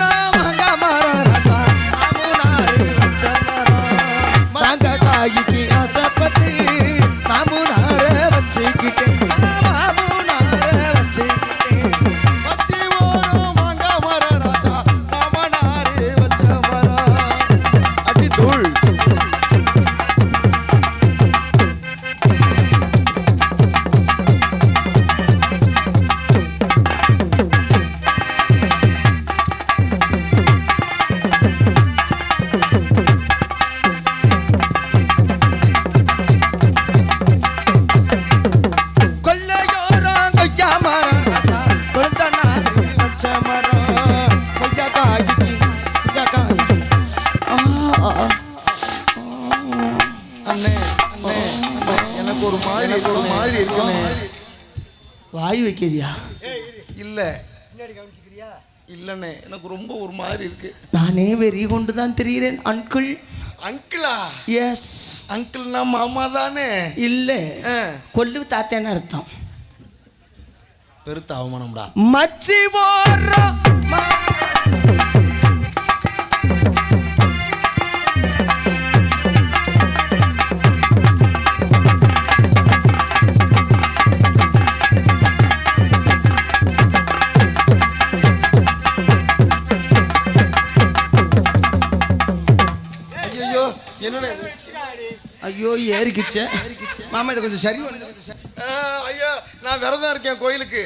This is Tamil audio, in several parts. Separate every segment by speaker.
Speaker 1: மச்சி
Speaker 2: அண்ணே எனக்கு ஒரு மாதிரி ஒரு மாதிரி இருக்குண்ணே
Speaker 1: வாய் வைக்கிறியா
Speaker 2: இல்ல. இல்லண்ணே எனக்கு ரொம்ப ஒரு மாதிரி இருக்கு.
Speaker 1: நானே வெறி கொண்டு தான் திரிகிறேன் அன்குள்
Speaker 2: அங்கிளா?
Speaker 1: எஸ்
Speaker 2: அங்கிள்னா மாமா தானே?
Speaker 1: இல்லை. கொல்லு தாத்தேன்னு அர்த்தம்.
Speaker 2: பெருத்த அவமானம்டா.
Speaker 1: மச்சி போற
Speaker 2: ஐயோ
Speaker 1: ஏறிக்கிச்சே. மாமா இதை கொஞ்சம் சரி
Speaker 2: ஐயா நான் விரதம் இருக்கேன் கோயிலுக்கு.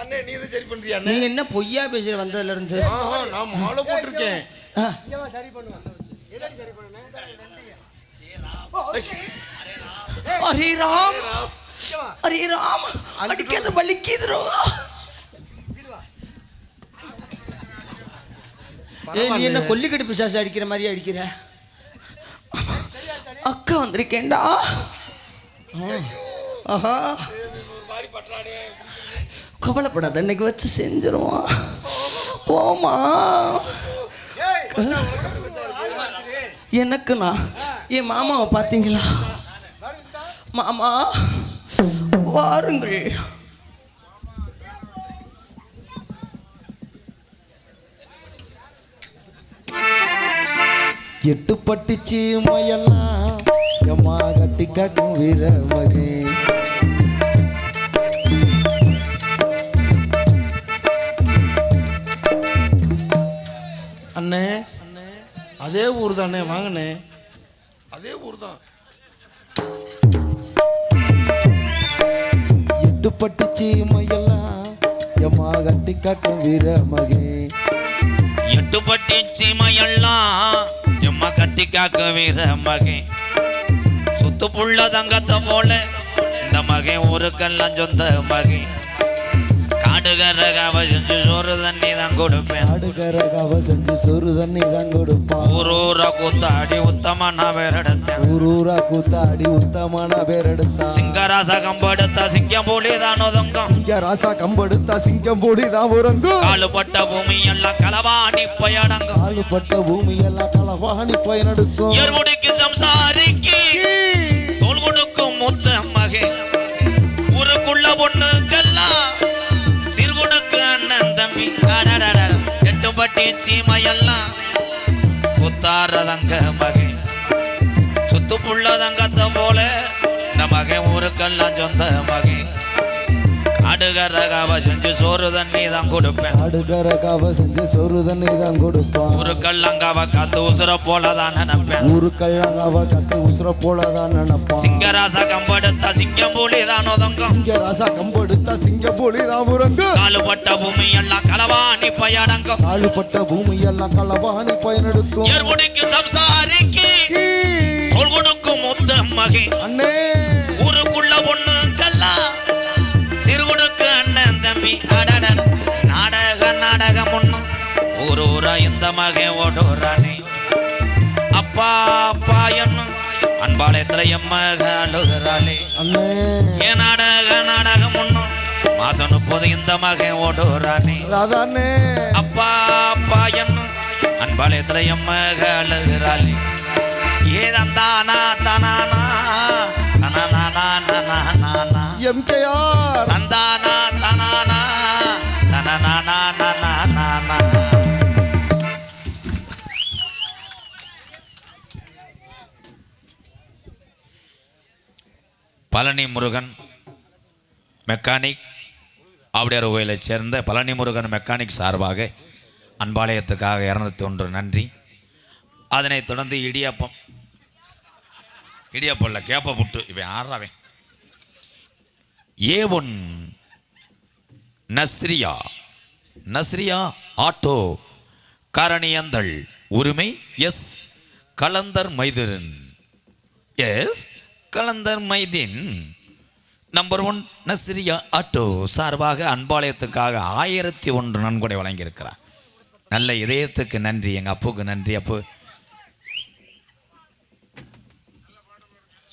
Speaker 2: அண்ணே நீ இதை சரி பண்றியா
Speaker 1: நீ என்ன பொய்யா பேசுற வந்ததுல இருந்து
Speaker 2: ஆஹா நான் மாலை போட்டிருக்கேன்.
Speaker 1: ஆ, ஹரி ராம். ஹரி ராம். அடிக்கிறது வலிக்குதுரோ. ஏய் நீ என்ன கொல்லிக்கடி பிசாசு அடிக்கிற மாதிரி அடிக்கிற? அக்கா வந்திருக்கேன்டா. ஆஹா. கவலைப்படாத இன்னைக்கு வச்சு செஞ்சிருவோம். போமா எனக்குண்ணா என் மாமாவை பார்த்தீங்களா? மாமா வாருங்கள்.
Speaker 2: எட்டு பட்டுச்சு மயெல்லாம் எம்மா கட்டி காக்கும் வீர அண்ணே அதே ஊர் தானே வாங்கண்ணே. அதே ஊர் தான் எட்டு பட்டுச்சி மையெல்லாம் எம்மா கட்டி காக்கும் வீரமகே. மகே
Speaker 3: எட்டுப்பட்டி சீமையெல்லாம் எம்மா கட்டி காக்கும் வீரமகே. மகன் சுத்து புள்ள தங்கத்தை போல. இந்த மகன் ஊருக்கெல்லாம் சொந்த மகன். காடுகரகாவ செஞ்சு சோறு தண்ணி தான் கொடுப்பேன்.
Speaker 2: ஆடுகரகாவ செஞ்சு சோறு தண்ணி தான் கொடுப்பான்.
Speaker 3: ஊரூரா கூத்தாடி உத்தமா நான் வேற எடுத்தேன்
Speaker 2: ஊரூரா கூத்தாடி உத்தமான பேர் எடுத்தான்
Speaker 3: சிங்கராச கம்பெடுத்த சிங்கம் போலி தான் ஒதுங்கும்.
Speaker 2: சிங்க ராசா கம்பெடுத்தா சிங்கம் போடி தான் உறங்கும்.
Speaker 3: காலுப்பட்ட பூமி எல்லாம் களவாணி பயணங்கும்
Speaker 2: காலுப்பட்ட பூமி எல்லாம் களவாணி பயனெடுக்கும்
Speaker 3: எருமுடிக்கு சம்சாரிக்கு. தோல் கொடுக்கும் முத்த மகே. ஊருக்குள்ள பொண்ணுக்கெல்லாம் சிறுகுடுக்கு அண்ணன் தம்பி. அடடடட. எட்டு பட்டி சீமையெல்லாம் குத்தாரதங்க மகே. சுத்துக்குள்ளதங்கத்த போல இந்த மகன் ஊருக்கெல்லாம் சொந்த செஞ்சு சோறு தண்ணி தான் கொடுப்பேன்.
Speaker 2: ஆடுகரகாவ செஞ்சு சோறு தண்ணி தான் கொடுப்பான்.
Speaker 3: ஊருக்கெல்லாங்காவ காத்து உசுர போல தான் நினைப்பேன்
Speaker 2: கத்து உசுர நினைப்பான்.
Speaker 3: சிங்கராச கம்பெடுத்த சிங்கம் புலி தான் ஒதுங்கும்.
Speaker 2: சிங்க ராசா கம்பெடுத்தா சிங்க போடி தான் உறங்கும்.
Speaker 3: காலுப்பட்ட பூமி எல்லாம் களவாணி பயணங்கும்
Speaker 2: காலுப்பட்ட பூமி எல்லாம் களவாணி பயனெடுக்கும்.
Speaker 3: எருமுடிக்கு சம்சாரிக்கு கொடுக்கும் முத்த மகே.
Speaker 2: அண்ணே.
Speaker 3: ஊருக்குள்ள பொண்ணுக்கெல்லாம் அடடன் நாடக நாடகம் ஒண்ணும் ஊர் ஊரா இந்த மகன் ஓடுறானே அப்பா அப்பா என்னும். அன்பாளையத்துல எம்மக அழுகிறாளே. ஏன் நாடக நாடகம் ஒண்ணும் மாசம் முப்பது இந்த மகன்
Speaker 2: ராதாண்ணே.
Speaker 3: அப்பா அப்பா என்னும். அன்பாளையத்துல எம்மக அழுகிறாளே. ஏ தந்தானா தனானா. பழனி முருகன் மெக்கானிக் ஆவுடையார் கோயிலைச் சேர்ந்த பழனி முருகன் மெக்கானிக் சார்பாக அன்பாலயத்துக்காக இரநூத்தி ஒன்று நன்றி. அதனைத் தொடர்ந்து இடியாப்பம். இடியாப்பம் இல்லை கேப்ப புட்டு. இவன் ஆறாவேன் A one Nazriya. Nazriya auto. காரணியந்தள். உரிமை S. Kalandar Maitharan. S. Kalandar Mydeen. Number one Nazriya auto சார்பாக அன்பாலயத்துக்காக ஆயிரத்தி ஒன்று நன்கொடை வழங்கியிருக்கிறார். நல்ல இதயத்துக்கு நன்றி எங்கள் அப்புக்கு நன்றி அப்பு.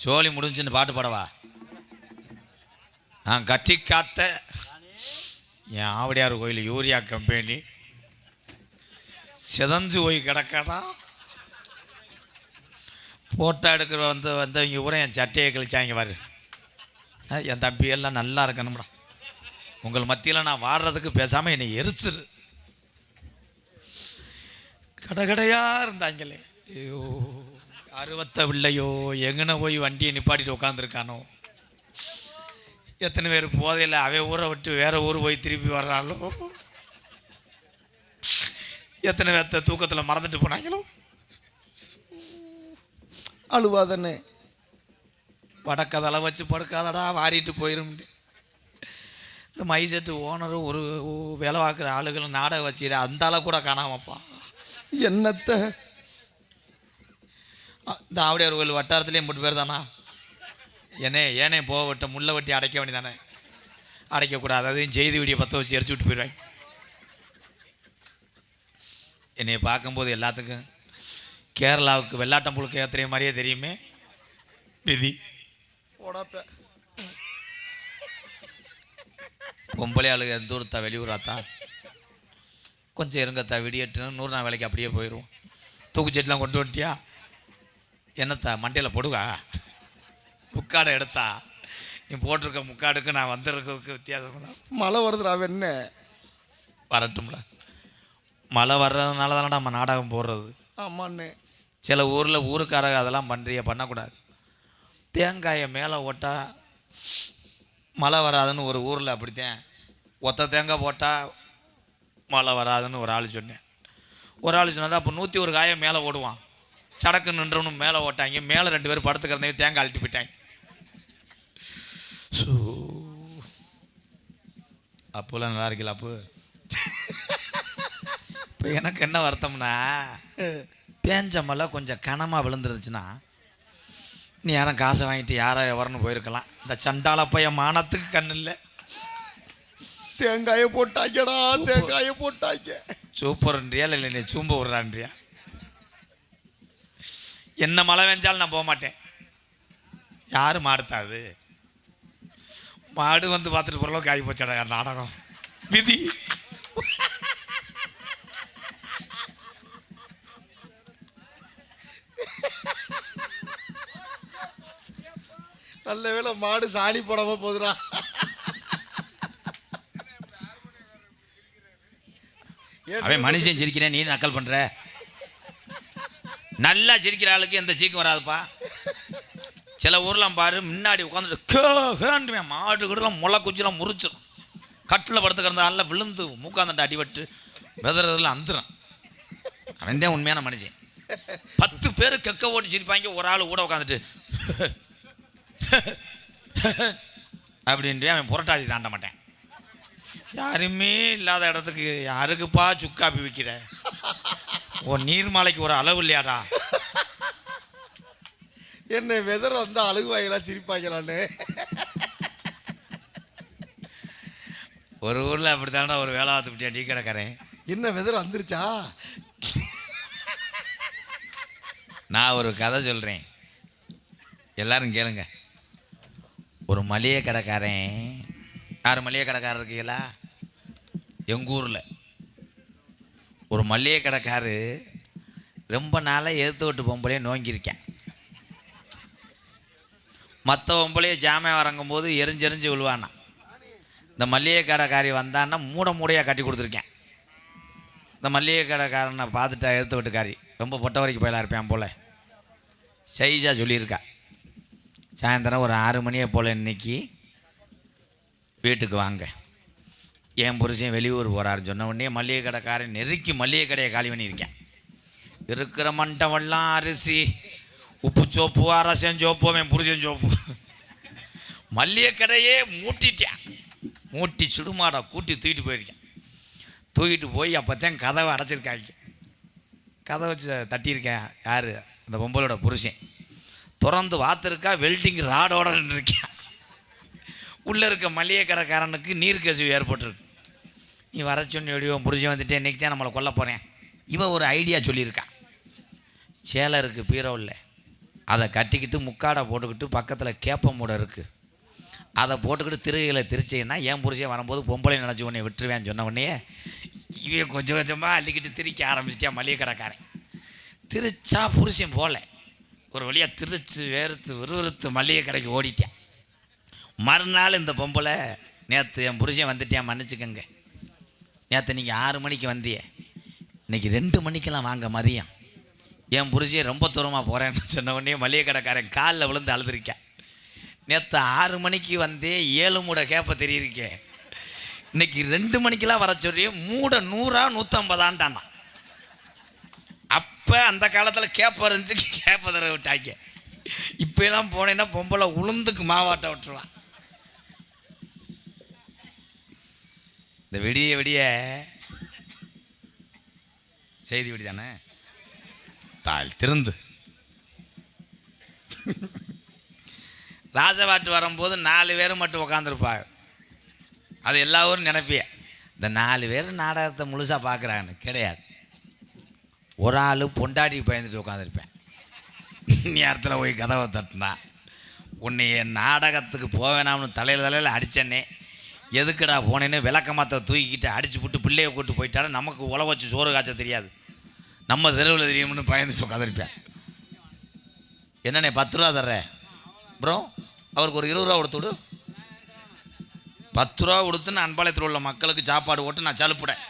Speaker 3: சோழி முடிஞ்சுன்னு பாட்டு பாடவா? நான் கட்டி காத்த என் ஆவடியார் கோயில் யூரியா கம்பெனி. சிதஞ்சு போய் கிடக்கடா. ஃபோட்டோ எடுக்கிற வந்து வந்தவங்க பூரா என் சட்டையை கழிச்சாங்க பாரு. என் தம்பி எல்லாம் நல்லா இருக்கணும்டா. உங்கள் மத்தியில் நான் வாடுறதுக்கு பேசாமல் என்னை எரிச்சிரு. கடகடையாக இருந்தாங்களே. ஐயோ அறுபத்த பிள்ளையோ எங்கன போய் வண்டியை நிப்பாட்டிட்டு உட்காந்துருக்கானோ எத்தனை பேர் போதையில் அவன் ஊரை விட்டு வேறு ஊர் போய் திருப்பி வர்றாளோ. எத்தனை பேர்த்த தூக்கத்தில் மறந்துட்டு போனாங்களோ.
Speaker 2: அழுவாதண்ணே.
Speaker 3: வடக்கதலை வச்சு படுக்காதடா வாரிட்டு போயிரும் இந்த மைசெட்டு ஓனரும் ஒரு வேலை பார்க்குற ஆளுகளும் நாடகம் வச்சிட அந்த ஆளை கூட காணாமப்பா.
Speaker 2: என்னத்த?
Speaker 3: இந்த ஆவடியார் கோயில் வட்டாரத்துலேயும் மூட்டு பேர் தானா? ஏனே ஏனே போக விட்ட முள்ள வெட்டி அடைக்க வேண்டியதானே? அடைக்கக்கூடாது அதையும் செய்தி வீடியோ பற்ற வச்சு எரிச்சு விட்டு போயிடுவாங்க என்னைய பார்க்கும்போது எல்லாத்துக்கும் கேரளாவுக்கு வெள்ளாட்டம் புழுக்க ஏற்றுற மாதிரியே தெரியுமே. விதி.
Speaker 2: போடாப்ப.
Speaker 3: பொம்பளை ஆளுங்க எந்த ஊர்த்தா வெளியூராத்தா? கொஞ்சம் இருங்கத்தா விடியட்டுன்னு நூறு நாள் வேலைக்கு அப்படியே போயிடுவோம். தூக்குச்செட்டுலாம் கொண்டு வந்துட்டியா? என்னத்தா மண்டையில் போடுவா? முக்காடை எடுத்தா? நீ போட்டிருக்க முக்காடுக்கு நான் வந்திருக்கிறதுக்கு வித்தியாசம்
Speaker 2: மழை வருதுடா வெண்ண.
Speaker 3: வரட்டும்ல மழை வர்றதுனால தானே நம்ம நாடகம் போடுறது.
Speaker 2: ஆமாண்ணே.
Speaker 3: சில ஊரில் ஊருக்காரங்க அதெல்லாம் பண்ணுறிய பண்ணக்கூடாது. தேங்காயை மேலே ஓட்டால் மழை வராதுன்னு ஒரு ஊரில் அப்படித்தேன். ஒத்த தேங்காய் போட்டால் மழை வராதுன்னு ஒரு ஆள் சொன்னேன். ஒரு ஆள் சொன்னார் அப்போ நூற்றி ஒரு காயை மேலே ஓடுவான் சடக்கு நின்றவனு மேலே ஓட்டாங்க மேலே ரெண்டு பேரும் படுத்துக்கிறதே தேங்காய் அழட்டி போயிட்டாங்க. ஸோ அப்போலாம் நல்லா இருக்கல அப்போ. இப்போ எனக்கு என்ன வருத்தம்னா பேஞ்ச மழை கொஞ்சம் கனமாக விழுந்துருச்சுன்னா நீ யாரும் காசை வாங்கிட்டு யாரோ எவரன்னு போயிருக்கலாம். இந்த சண்டால பையன் மானத்துக்கு கண்ணு இல்லை
Speaker 2: தேங்காயை போட்டாங்கடா தேங்காயை போட்டாங்க.
Speaker 3: சூப்பர்ன்றியா இல்லை நீ சூம்ப விட்றான்றியா? என்ன மழை பெஞ்சாலும் நான் போக மாட்டேன் யாரு மாடுத்தாது மாடு வந்து பார்த்துட்டு போகிறளவு காய் போச்சடா நாடகம். விதி.
Speaker 2: நல்ல வேளை மாடு சாணி போடாம போதுடா.
Speaker 3: அவன் மனுஷன் சிரிக்கிறேன் நீ நக்கல் பண்ற? நல்லா சிரிக்கிற ஆளுக்கு எந்த சீக்கம் வராதுப்பா. சில ஊர்லாம் பாரு முன்னாடி உட்காந்துட்டு மாடு கிடலாம் முளை குச்சிலாம் முறிச்சிடும் கட்டில் படுத்து கிடந்தால விழுந்து மூக்காந்தண்டை அடிபட்டு வெதறதுல அந்துறான். அவன் தான் உண்மையான மனுஷன். பத்து பேர் கெக்க ஓட்டி சிரிப்பாங்க ஒரு ஆள் கூட உட்காந்துட்டு அப்படின்ட்டு அவன் புரட்டாசி தாண்ட மாட்டேன். யாருமே இல்லாத இடத்துக்கு யாருக்குப்பா சுக்காப்பி விற்கிற ஓ நீர்மலைக்கு ஒரு அளவு இல்லையாடா.
Speaker 2: என்ன வெதர் வந்தா அழுகுவாங்களா சிரிப்பாங்களான்னு
Speaker 3: ஒரு ஊரில் அப்படி தானே ஒரு வேலை பார்த்துக்கிட்டியா டீ கடைக்காரன்?
Speaker 2: என்ன வெதர் வந்துருச்சா?
Speaker 3: நான் ஒரு கதை சொல்கிறேன் எல்லாரும் கேளுங்க. ஒரு மளிகை கடைக்காரன். யார் மளிகை கடைக்காரர் இருக்கீங்களா? எங்கள் ஊரில். ஒரு மளிகை கடைக்காரு ரொம்ப நாளாக எடுத்து விட்டு பொம்பளையே நோங்கியிருக்கேன். மற்ற பொம்பளையே ஜாமியா வரங்கும்போது எரிஞ்செரிஞ்சு விழுவானா. இந்த மளிகை கடைக்காரி வந்தான்னா மூட மூடையாக கட்டி கொடுத்துருக்கேன். இந்த மளிகை கடைக்காரனை பார்த்துட்டா எடுத்து விட்டுக்காரி. ரொம்ப பொட்ட வரைக்கும் போயலாம் இருப்பேன் போல். சைஜாக சொல்லியிருக்கா. சாயந்தரம் ஒரு ஆறு மணியை போல் இன்னைக்கு வீட்டுக்கு வாங்க. என் புருஷன் வெளியூர் போகிறாருன்னு சொன்ன உடனே மல்லிகை கடைக்காரன் நெருக்கி மளிகை கடையை காலி பண்ணியிருக்கேன். இருக்கிற மண்டவெல்லாம் அரிசி உப்பு சோப்பு அரசன் சோப்பு என் புருஷன் சோப்பு. மல்லிகை கடையே மூட்டிட்டேன். மூட்டி சுடுமாடா கூட்டி தூக்கிட்டு போயிருக்கேன். தூக்கிட்டு போய் அப்போத்தான் கதவை அடைச்சிருக்காங்க. கதவை வச்சு தட்டியிருக்கேன். யார்? அந்த பொம்பளோட புருஷன். திறந்து வாத்திருக்கா வெல்டிங் ராடோட நின்றுருக்கேன் உள்ளே இருக்க மளிகை கடைக்காரனுக்கு நீர் கசிவு ஏற்பட்டிருக்கு. நீ வர சொன்ன வெளியோ புருஷன் வந்துட்டு இன்றைக்கி தான் நம்மளை கொல்ல போகிறேன் இவன் ஒரு ஐடியா சொல்லியிருக்கான் சேலை இருக்குது பீரோவில் அதை கட்டிக்கிட்டு முக்காடை போட்டுக்கிட்டு பக்கத்தில் கேப்பமூட இருக்குது அதை போட்டுக்கிட்டு திருகையில் திரிச்சிங்கன்னா என் புருஷன் வரும்போது பொம்பளை நினச்சி உன்னை விட்டுருவேன் சொன்ன உடனே இவன் கொஞ்சம் கொஞ்சமாக அள்ளிக்கிட்டு திரிக்க ஆரம்பிச்சிட்டேன் மளிகை கடைக்காரன் திருச்சா புருஷன் போகல ஒரு வழியாக திருச்சி வேறுத்து விறுவிறுத்து மளிகை கடைக்கு ஓடிட்டேன். மறுநாள் இந்த பொம்பளை நேற்று என் புருஷன் வந்துட்டேன் மன்னிச்சுக்கங்க. நேற்று நீங்கள் ஆறு மணிக்கு வந்தியே. இன்னைக்கு ரெண்டு மணிக்கெல்லாம் வாங்க மதியம். என் புருஷன் ரொம்ப தூரமாக போகிறேன்னு சொன்ன உடனே மளிகை கடைக்காரன் காலில் விழுந்து அழுதுருக்கேன். நேற்று ஆறு மணிக்கு வந்தே ஏழு மூட கேப்ப தெரியிருக்கே. இன்றைக்கி ரெண்டு மணிக்கெல்லாம் வர சொல்லி மூட நூறா நூற்றம்பதான்ட்டான்டான் அப்போ அந்த காலத்தில் கேப்பை இருந்துச்சு கேப்ப தர விட்டாங்க. இப்போலாம் போனேன்னா பொம்பளை உளுந்துக்கு மாவாட்ட விட்டுருவான் இந்த விடிய விடிய செய்தி விடி தானே? தாள் திருந்து ராஜபாட்டு வரும்போது நாலு பேர் மட்டும் உட்காந்துருப்பாங்க அது எல்லா ஊரும் நினைப்பிய இந்த நாலு பேர் நாடகத்தை முழுசாக பார்க்குறாங்கன்னு கிடையாது. ஒரு ஆள் பொண்டாட்டி பயந்துட்டு உட்காந்துருப்பேன் நேரத்தில் போய் கதவை தட்டினா உன்னை நாடகத்துக்கு போவேணாம்னு தலையில் தலையில் அடித்தேனே எதுக்குடா போனேன்னு விளக்கமாத்த தூக்கிக்கிட்டு அடிச்சு விட்டு பிள்ளைய கூட்டு போயிட்டாலும் நமக்கு உழ வச்சு சோறு காய்ச்ச தெரியாது. நம்ம தெருவில் தெரியும்னு பயந்துட்டு உட்காந்துருப்பேன் என்னண்ணே பத்து ரூபா தர்றேன் ப்ரோ அவருக்கு ஒரு இருபது ரூபா கொடுத்து விடு. பத்து ரூபா கொடுத்து நான் அன்பாளையத்தில் உள்ள மக்களுக்கு சாப்பாடு போட்டு நான் சலுப்புடேன்.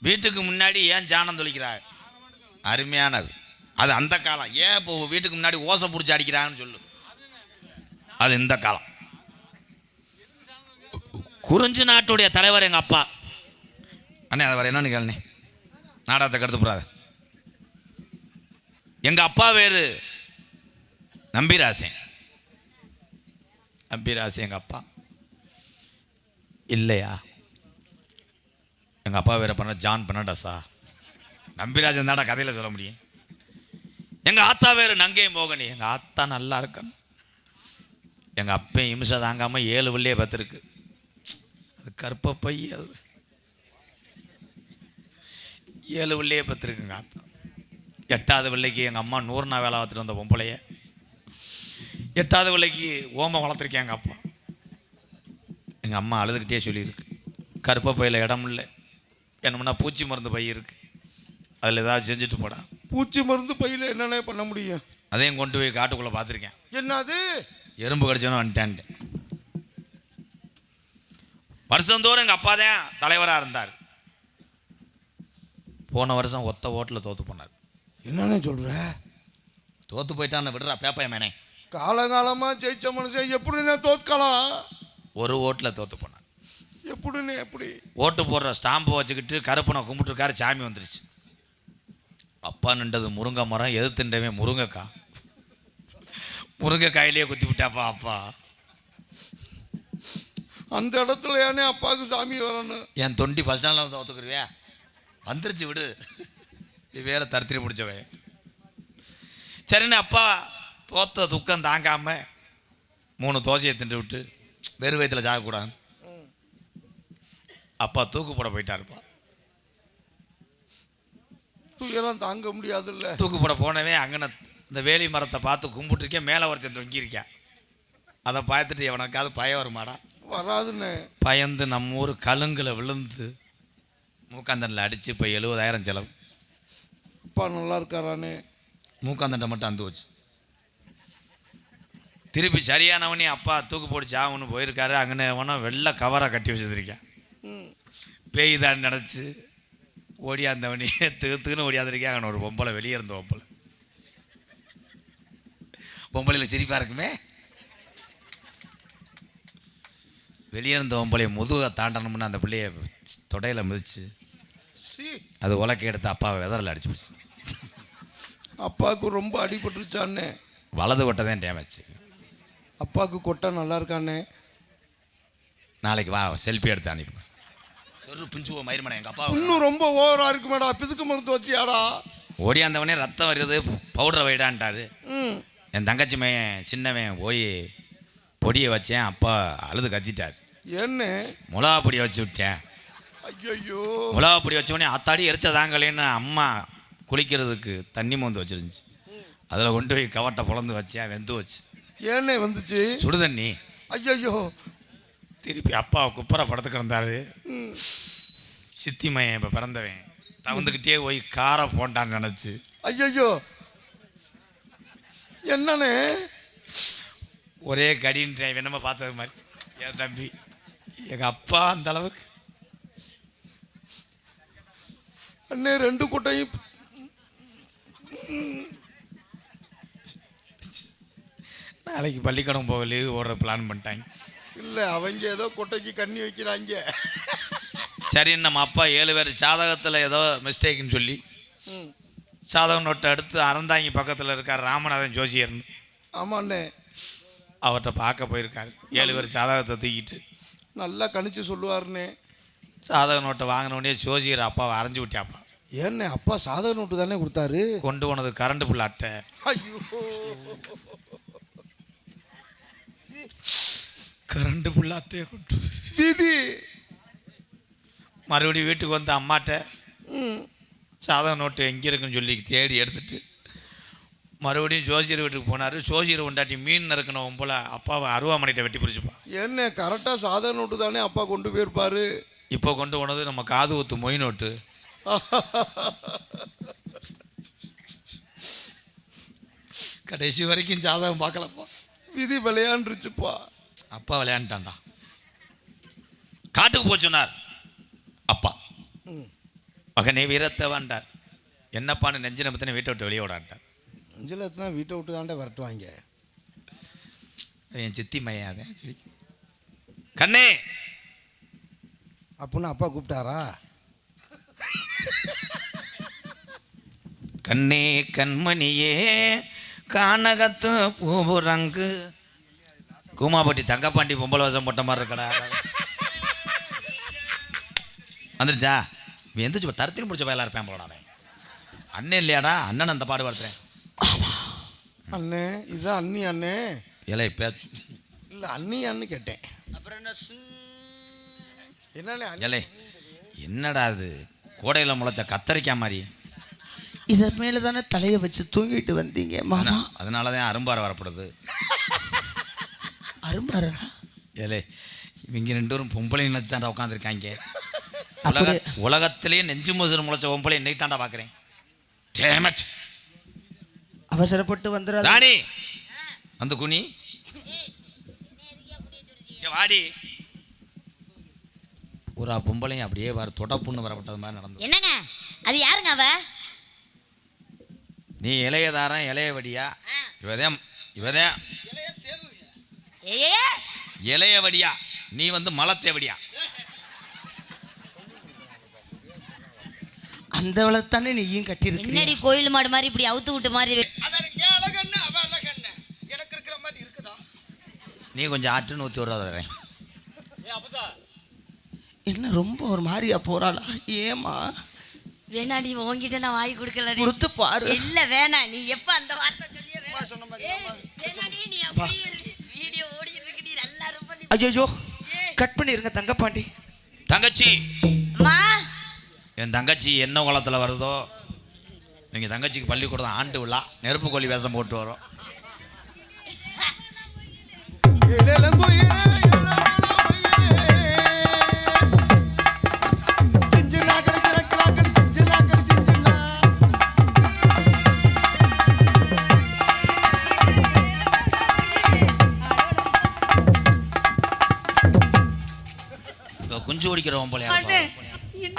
Speaker 3: வீட்டுக்கு முன்னாடி ஏன் ஜானம் தொளிக்கிறாங்க அருமையானது. அது அந்த காலம். ஏன் இப்போ வீட்டுக்கு முன்னாடி ஓசை பிடிச்சி அடிக்கிறாங்கன்னு சொல்லு. அது இந்த காலம். குறிஞ்சி நாட்டுடைய தலைவர் எங்கள் அப்பா. அண்ணே அதை வர என்னன்னு கேளுண்ணே. நாடகத்தை கருத்து போடாத எங்கள் அப்பா வேறு. நம்பிராசன். நம்பிராசன் எங்கள் அப்பா. இல்லையா? எங்கள் அப்பா வேறு பண்ண ஜான் பண்ணடாசா நம்பிராஜன் தாடா கதையில் சொல்ல முடியும். எங்கள் ஆத்தா வேறு நங்கே மோகனி எங்கள் ஆத்தா நல்லா இருக்கணும் எங்கள் அப்பையும் இம்சை தாங்காமல் ஏழு வள்ளியே பார்த்துருக்கு. அது கற்ப பை அது. ஏழு வள்ளியே பார்த்துருக்குங்க ஆத்தா. எட்டாவது வெள்ளைக்கு எங்கள் அம்மா நூறு நாள் வேலை பார்த்துட்டு வந்த பொம்பளைய. எட்டாவது வெள்ளைக்கு ஓமம் வளர்த்துருக்கேன் எங்கள் அப்பா. எங்கள் அம்மா அழுதுகிட்டே சொல்லியிருக்கு. கருப்பை பையில் இடம் இல்லை. என்னமுன்னா பூச்சி மருந்து பை இருக்கு. அதில் ஏதாவது செஞ்சுட்டு போடா.
Speaker 2: பூச்சி மருந்து பையில என்னென்ன பண்ண முடியும்?
Speaker 3: அதையும் கொண்டு போய் காட்டுக்குள்ளே பார்த்துருக்கேன்.
Speaker 2: என்னது?
Speaker 3: எறும்பு கடிச்சவனும் வந்துட்டான்ட்டு. வருஷந்தோறும் எங்கள் அப்பா தான் தலைவராக இருந்தார். போன வருஷம் ஒத்த ஓட்டில் தோத்து போனார்.
Speaker 2: என்னன்னு சொல்ற?
Speaker 3: தோத்து போயிட்டான்னு விடுறா பேப்பைய மேனே.
Speaker 2: காலகாலமா ஜெயிச்ச மனுஷன் எப்படின்னு தோற்கலாம்
Speaker 3: ஒரு ஓட்டில் தோத்து போனார்
Speaker 2: எப்படின்னு எப்படி?
Speaker 3: ஓட்டு போடுற ஸ்டாம்பை வச்சுக்கிட்டு கருப்பனை கும்பிட்டுருக்காரு சாமி வந்துருச்சு. அப்பா நின்றது முருங்கை மரம் எதிர்த்துண்டவே முருங்கைக்காய் முருங்கைக்காயிலேயே குத்தி விட்டாப்பா அப்பா.
Speaker 2: அந்த இடத்துல ஏனே அப்பாவுக்கு சாமி வரணும்
Speaker 3: என் தொண்டி ஃபஸ்ட் நாளில் வந்து ஒத்துக்குருவியா? வந்துருச்சு விடு. நீ வேற தருத்திரி பிடிச்சவே சரின்னு அப்பா தோத்த துக்கம் தாங்காம மூணு தோசையை தின்று விட்டு வெறு வயிற்றுல சாகக்கூடாது அப்பா தூக்கு போட போயிட்டாருப்பா.
Speaker 2: துயரம் தாங்க முடியாதுல்ல.
Speaker 3: தூக்கு போட போனவே அங்கன இந்த வேலி மரத்தை பார்த்து கும்பிட்டுருக்கேன் மேலே ஒருத்தன் தொங்கியிருக்கேன். அதை பார்த்துட்டு எவனுக்காவது பயம் வருமாடா?
Speaker 2: வராதுன்னு.
Speaker 3: பயந்து நம்ம ஊர் கலுங்கில் விழுந்து மூக்காந்தனில் அடித்து இப்போ எழுபதாயிரம் செலவு.
Speaker 2: அப்பா நல்லா இருக்காரானே
Speaker 3: மூக்காந்தண்டை மட்டும் அந்து வச்சு திருப்பி சரியானவனே அப்பா தூக்கு போட்டு சாவுன்னு போயிருக்காரு அங்கே எவனோ வெள்ளை கவரை கட்டி வச்சுருக்கேன் பேய் தான் நினச்சி ஓடியாந்தவனே. திகுத்துக்குன்னு ஓடியாந்துருக்கேன் அங்கே ஒரு பொம்பளை வெளியே இருந்த பொம்பளை. பொம்பளையில் சிரிப்பாக இருக்குமே? வெளியே இருந்த பொம்பளைய முதுகை தாண்டணும்னு அந்த பிள்ளைய தொடையில் மிதிச்சு அது உலக்கை எடுத்து அப்பாவை விதரில் அடிச்சு பிடிச்சி.
Speaker 2: அப்பாவுக்கு ரொம்ப அடிபட்டுருச்சாண்ணே
Speaker 3: வலது கொட்டை தான் டேமேஜ்
Speaker 2: அப்பாவுக்கு கொட்டை நல்லா இருக்காண்ணே
Speaker 3: நாளைக்கு வா செல்ஃபி எடுத்து அனுப்பி. சொல்லு பிஞ்சுவோ மயிர்மனை எங்கள் அப்பா
Speaker 2: இன்னும் ரொம்ப ஓவரா இருக்குமேடா. பிதுக்கு மருந்து வச்சியாடா.
Speaker 3: ஓடியாந்தவனே ரத்தம் வருது பவுடரை வைடான்ட்டாரு.
Speaker 2: ம்.
Speaker 3: என் தங்கச்சி மையன் சின்னவன் போய் பொடியை வச்சேன் அப்பா அழுது கத்திட்டார்.
Speaker 2: என்ன?
Speaker 3: மிளகா பொடியை வச்சு விட்டேன்.
Speaker 2: ஐயோ
Speaker 3: மிளகா பொடி வச்ச உடனே அத்தாடி எரிச்சதாங்களேன்னு அம்மா குளிக்கிறதுக்கு தண்ணி மோந்து வச்சிருந்துச்சு. அதில் கொண்டு போய் கவட்டை பொழந்து வச்சேன் வெந்து வச்சு
Speaker 2: ஏண்ணே வந்துச்சு?
Speaker 3: சுடுதண்ணி.
Speaker 2: ஐயோ
Speaker 3: திருப்பி அப்பா குப்பரை படுத்து கிடந்தாரு. சித்தி மையன் இப்போ பிறந்தவன். தவந்துக்கிட்டே போய் காரை போண்டான்னு நினச்சி.
Speaker 2: ஐயோ என்னண்ணே?
Speaker 3: ஒரே கடின்ற என்னமோ பார்த்தது மாதிரி. என் தம்பி எங்கள் அப்பா அந்த அளவுக்கு.
Speaker 2: அண்ணே ரெண்டு கொட்டையும்
Speaker 3: நாளைக்கு பள்ளிக்கூடம் போக லீவு போடுற பிளான் பண்ணிட்டாங்க.
Speaker 2: இல்லை அவங்க ஏதோ கொட்டைக்கு கண்ணி வைக்கிறாங்க.
Speaker 3: சரி நம்ம அப்பா ஏழு பேர் சாதகத்தில் ஏதோ மிஸ்டேக்குன்னு சொல்லி சாதகம் நோட்டை அடுத்து அறந்தாங்கி பக்கத்தில் இருக்கார் ராமநாதன் ஜோசியர்னு
Speaker 2: ஆமாண்ணே.
Speaker 3: அவர்கிட்ட பார்க்க போயிருக்காரு. ஏழு பேர் சாதகத்தை தூக்கிட்டு.
Speaker 2: நல்லா கணிச்சு சொல்லுவாருண்ணே.
Speaker 3: சாதக நோட்டை வாங்கினோடனே ஜோசியர் அப்பாவை அரைஞ்சு விட்டாப்பா.
Speaker 2: ஏண்ணே அப்பா சாதக நோட்டு தானே கொடுத்தாரு?
Speaker 3: கொண்டு போனது கரண்ட் புல் அட்டை
Speaker 2: ஐயோ.
Speaker 3: கரண்ட் அட்டையை கொண்டு.
Speaker 2: விதி.
Speaker 3: மறுபடியும் வீட்டுக்கு வந்து அம்மாட்ட
Speaker 2: ம்.
Speaker 3: சாதக நோட்டு எங்கே இருக்குன்னு சொல்லி தேடி எடுத்துட்டு மறுபடியும் ஜோசியர் வீட்டுக்கு போனார். ஜோசியர் உண்டாட்டி மீன் நறுக்கணும் போல அப்பாவை அருவாமனைகிட்ட வெட்டி பிடிச்சிப்பா.
Speaker 2: என்ன கரெக்டாக சாதக நோட்டு தானே அப்பா கொண்டு போயிருப்பாரு?
Speaker 3: இப்போ கொண்டு போனது நம்ம காது ஊத்து மொய் நோட்டு. கடைசி வரைக்கும் ஜாதகம் பார்க்கலப்பா.
Speaker 2: விதி விளையாண்டுருச்சுப்பா.
Speaker 3: அப்பா விளையாண்டான்டா காட்டுக்கு போய் சொன்னார். அப்பா. மகனே வீரத்தை வேண்டார். என்னப்பான்னு நெஞ்சு நம்பத்தின வீட்டை விட்டு வெளியே விடான்ட்டார்
Speaker 2: அஞ்சல் எத்தனை வீட்டை விட்டு தாண்டே விரட்டுவாங்க.
Speaker 3: என் சித்தி மையன் அதே. சரி. கண்ணே.
Speaker 2: அப்படின்னு அப்பா கூப்பிட்டாரா?
Speaker 3: கண்ணே கண்மணியே கானகத்து பூபுரங்கு கூமாப்பட்டி தங்கப்பாண்டி பொம்பளை வசம் போட்ட மாதிரி இருக்கடா. வந்துருச்சா? எந்திரிச்சு தரத்திரி முடிச்ச வயலாக இருப்பேன் போலடா அண்ணன் இல்லையாடா? அண்ணன் அந்த பாடு படுத்துறேன்.
Speaker 2: அண்ணே இதுதான் அண்ணி அண்ணே.
Speaker 3: இலை பேச்சு
Speaker 2: இல்லை அண்ணி அண்ணு கேட்டேன்.
Speaker 1: அப்புறம் என்ன
Speaker 2: அண்ணி?
Speaker 3: இலை என்னடா அது கோடையில் முளைச்ச கத்தரிக்காய் மாதிரி.
Speaker 1: இதை மேலே தானே தலையை வச்சு தூங்கிட்டு வந்தீங்க மாமா?
Speaker 3: அதனால தான் அரும்பாறை வரப்படுது.
Speaker 1: அரும்பாரனா
Speaker 3: ஏலே இவங்க ரெண்டு பேரும் பொம்பளை நினைச்சு தாண்டா உட்காந்துருக்காங்க உலக. உலகத்திலேயே நெஞ்சு மோசர் முளைச்ச பொம்பளை இன்னைக்கு தாண்டா பார்க்குறேன். டேமட்
Speaker 1: அவசரப்பட்டு வந்துடாத
Speaker 3: ராணி வந்து குனி. வாடி. ஒரு பொம்பளையும் அப்படியே வர தொடப்புன்னு வரப்பட்டது மாதிரி நடந்து
Speaker 4: என்னங்க? அது யாருங்க அவ?
Speaker 3: நீ இளையதாரன் இளையவடியா? இவதேன் இவதேன்.
Speaker 4: ஏ
Speaker 3: இளையவடியா நீ வந்து மலத்தேவடியா?
Speaker 1: அந்த வளர்த்தானே நீயும் கட்டியிருக்க
Speaker 4: என்னடி கோயில் மாடு மாதிரி இப்படி அவுத்து விட்டு மாதிரி
Speaker 3: நீ கொஞ்சம் ஆட்டுன்னு ஊற்றி விடுறத
Speaker 1: என்ன ரொம்ப ஒரு மாதிரியா போறாளா? ஏமா
Speaker 4: வேணாடி உன்கிட்ட நான் வாங்கி கொடுக்கல
Speaker 1: கொடுத்து பாரு.
Speaker 4: இல்ல வேணாம். நீ எப்ப அந்த வார்த்தை சொல்லியே வேணாம். ஏய்,
Speaker 1: ஐயோ கட் பண்ணிருங்க தங்கப்பாண்டி
Speaker 3: தங்கச்சி
Speaker 4: அம்மா
Speaker 3: என் தங்கச்சி என்ன குளத்தில் வருதோ எங்கள் தங்கச்சிக்கு பள்ளிக்கூடம் ஆண்டு விழா நெருப்பு கோழி வேஷம் போட்டு வரோம்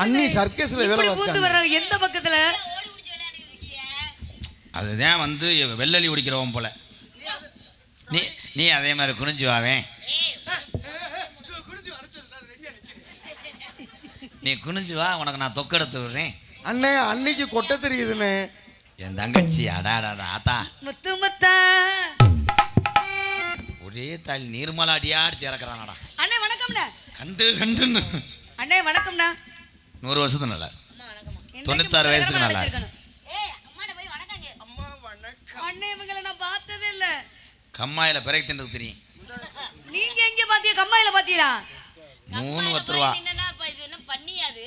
Speaker 5: அண்ணி
Speaker 2: சர்க்கஸ்ல வேலை
Speaker 5: பூந்து. வர்றாங்க எந்த பக்கத்துல?
Speaker 3: அதுதான் வந்து வெள்ளலி குடிக்கிறவன் போல. நீ நீ அதே மாதிரி குனிஞ்சு வாவேன் நீ குனிஞ்சு வா உனக்கு நான் தொக்கெடுத்து விடுறேன்.
Speaker 2: அண்ணே அன்னைக்கு கொட்ட தெரியுதுண்ணே.
Speaker 3: என் தங்கச்சி அடாடாடா ஆத்தா.
Speaker 5: முத்து முத்தா.
Speaker 3: ஒரே தாலி நீர்மலாடியாடிச்சு இறக்குறானடா
Speaker 5: அண்ணே வணக்கம்ண்ணே.
Speaker 3: கண்டு கண்டுன்னு.
Speaker 5: அண்ணே வணக்கம்ண்ணா.
Speaker 3: நூறு வருஷத்துக்கு நல்லா. தொண்ணூத்தாறு வயசுக்கு நல்லா.
Speaker 5: வச்சிருக்கணும்.
Speaker 4: ஏய் அம்மாட்ட போய் வணக்கங்க.
Speaker 5: அண்ணே இவங்களை நான் பார்த்ததே இல்ல
Speaker 3: கம்மாயில பிறகு தின்றது தெரியும்.
Speaker 5: நீங்க எங்க பாத்தீங்க கம்மாயில பாத்தீங்களா
Speaker 3: மூணு பத்து ரூபா
Speaker 4: என்னன்னா அப்ப இது என்ன பண்ணியாது?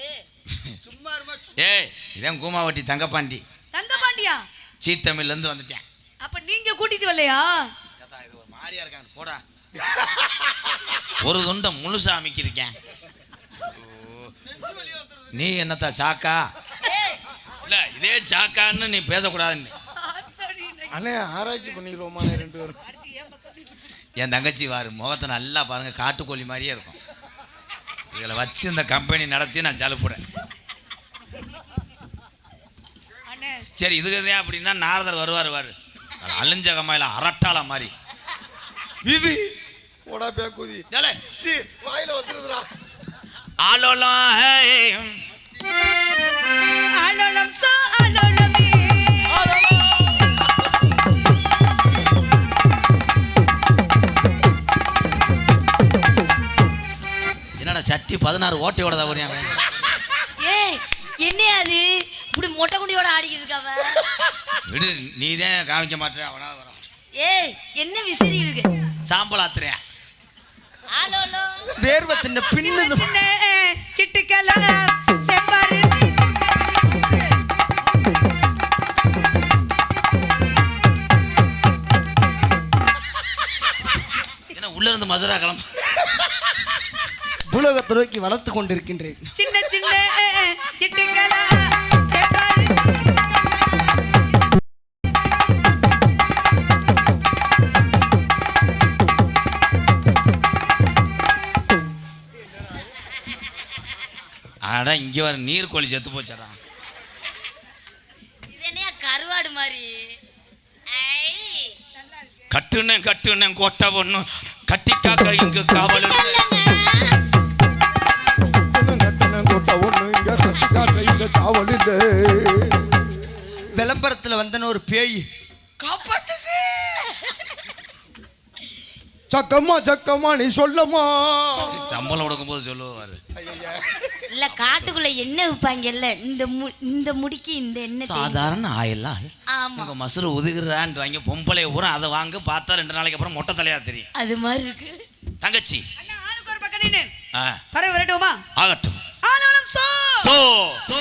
Speaker 3: ஏய் இதான் கூமாவட்டி தங்கப்பாண்டி.
Speaker 5: தங்க பாண்டியா
Speaker 3: சீத்தமிழ்லேருந்து வந்துட்டேன்.
Speaker 5: அப்ப நீங்க கூட்டிட்டு வரலையா?
Speaker 3: இது ஒரு மாதிரியா இருக்காங்க. போடா. ஒரு துண்டை முழுசா அமைக்கிருக்கேன் நீ என்னத்தா சாக்கா? இல்ல இதே சாக்கான்னு நீ பேசக்கூடாதுன்னு.
Speaker 2: அண்ணே ஆராய்ச்சி பண்ணிடுவோமாண்ணே ரெண்டு பேரும்?
Speaker 5: என்
Speaker 3: தங்கச்சி வாரு முகத்தை நல்லா பாருங்க காட்டுக்கோழி மாதிரியே இருக்கும். இதில் வச்சு இந்த கம்பெனி நடத்தி நான் சலுப்புறேன்.
Speaker 5: அண்ணே.
Speaker 3: சரி இதுக்குதே அப்படின்னா நாரதர் வருவார் வாரு. அழிஞ்ச கம்மாயில அரட்டாள மாதிரி.
Speaker 2: விதி. போடா பேக்குதி. வாயில வந்துருதுடா.
Speaker 3: ஆலோலம் சட்டி பதினாறு ஓட்டையோட தான் வரையாங்க
Speaker 4: ஏய் என்ன அது? இப்படி மொட்டை குண்டியோட ஆடிக்கிட்டு இருக்காவ
Speaker 3: விடு நீ தான் காமிக்க மாட்டே அவனா வரான்.
Speaker 4: ஏய் என்ன விசிறி இருக்கு?
Speaker 3: சாம்பல் ஆத்துறியா?
Speaker 1: வேர்வத்தின் பின்னுது
Speaker 5: சின்ன சிட்டுக்கல செம்பாரு.
Speaker 3: இருந்து மதுரா கிளம்பு.
Speaker 1: உலகத்தை நோக்கி வளர்த்து கொண்டிருக்கின்றேன்.
Speaker 5: சின்ன சின்ன சிட்டுக்கல செம்பாரு
Speaker 3: ஆடா இங்க வர நீர் கோழி செத்து போச்சடா.
Speaker 4: கருவாடு மாதிரி? ஐ.
Speaker 3: கட்டுன கட்டுன கொட்டை பொண்ணு கட்டிக்காக்க இங்கு காவல்
Speaker 1: விளம்பரத்துல வந்தன ஒரு பேய்.
Speaker 2: சக்கம்மா சக்கம்மா நீ சொல்லம்மா.
Speaker 3: சம்பளம் கொடுக்கும்போது சொல்லுவாரு.
Speaker 4: இல்ல காட்டுக்குள்ள எண்ணெய் விற்பாங்கல்ல இந்த மு இந்த முடிக்கு இந்த எண்ணெய்
Speaker 3: சாதாரண ஆயிலாம்
Speaker 4: ஆமா.
Speaker 3: உங்க மசுறு உதுகுறான்னு வாங்கி பொம்பளை ஊரா அதை வாங்க பார்த்தா ரெண்டு நாளைக்கு அப்புறம் மொட்டை தலையா தெரியும்.
Speaker 4: அது மாதிரி இருக்கு.
Speaker 3: தங்கச்சி.
Speaker 5: அண்ணா ஆளுக்கு ஒரு பக்கம் நின்னு.
Speaker 3: ஆ,
Speaker 5: பறவை வரட்டுமா?
Speaker 3: ஆகட்டும்.
Speaker 5: ஆலோலம் சோ.
Speaker 3: சோ சோ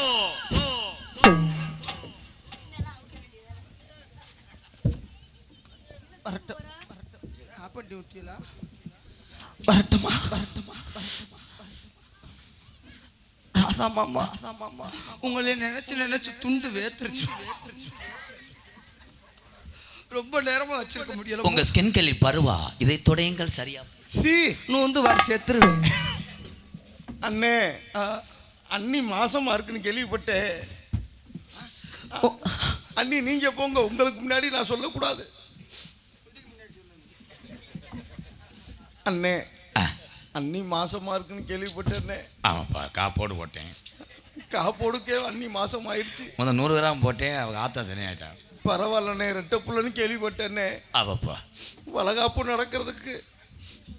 Speaker 3: சோ
Speaker 1: வரட்டும் வரட்டுமா. வரட்டுமா? ராசா மாமா ராசா மாமா உங்களை நினைச்சு நினைச்சு துண்டு வேத்துருச்சு. ரொம்ப நேரமா வச்சிருக்க முடியல.
Speaker 3: உங்க ஸ்கின் கலி பருவா இதை தொடையுங்கள் சரியா?
Speaker 2: சி.
Speaker 1: இன்னும் வந்து வர செத்துருவேன்.
Speaker 2: அண்ணே அண்ணி மாசமா இருக்குன்னு கேள்விப்பட்டேன். அண்ணி நீங்க போங்க. உங்களுக்கு முன்னாடி நான் சொல்லக்கூடாது. அண்ணே. அண்ணி மாசமா இருக்குன்னு கேள்விப்பட்டேன்னே
Speaker 3: ஆமாப்பா காப்போடு போட்டேன்.
Speaker 2: காப்போடுக்கே அண்ணி மாசம் ஆயிடுச்சு
Speaker 3: முதல் நூறு கிராம் போட்டேன் அவங்க ஆத்தா சனி ஆயிட்டா
Speaker 2: பரவாயில்லண்ணே ரெட்டை புள்ளன்னு கேள்விப்பட்டேன்னே
Speaker 3: ஆமாப்பா.
Speaker 2: வளகாப்பு நடக்கிறதுக்கு.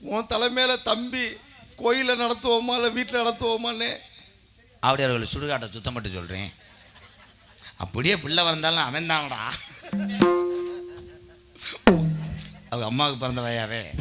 Speaker 2: உன் தலைமையில தம்பி கோயிலில் நடத்துவோமா இல்லை வீட்டில் நடத்துவோமாண்ணே?
Speaker 3: அப்படியே அவர்களை சுடுகாட்டை சுத்தம் மட்டும் சொல்கிறேன் அப்படியே பிள்ளை வந்தாலும் அவன் தானடா. அவங்க அம்மாவுக்கு பிறந்த வயாவே.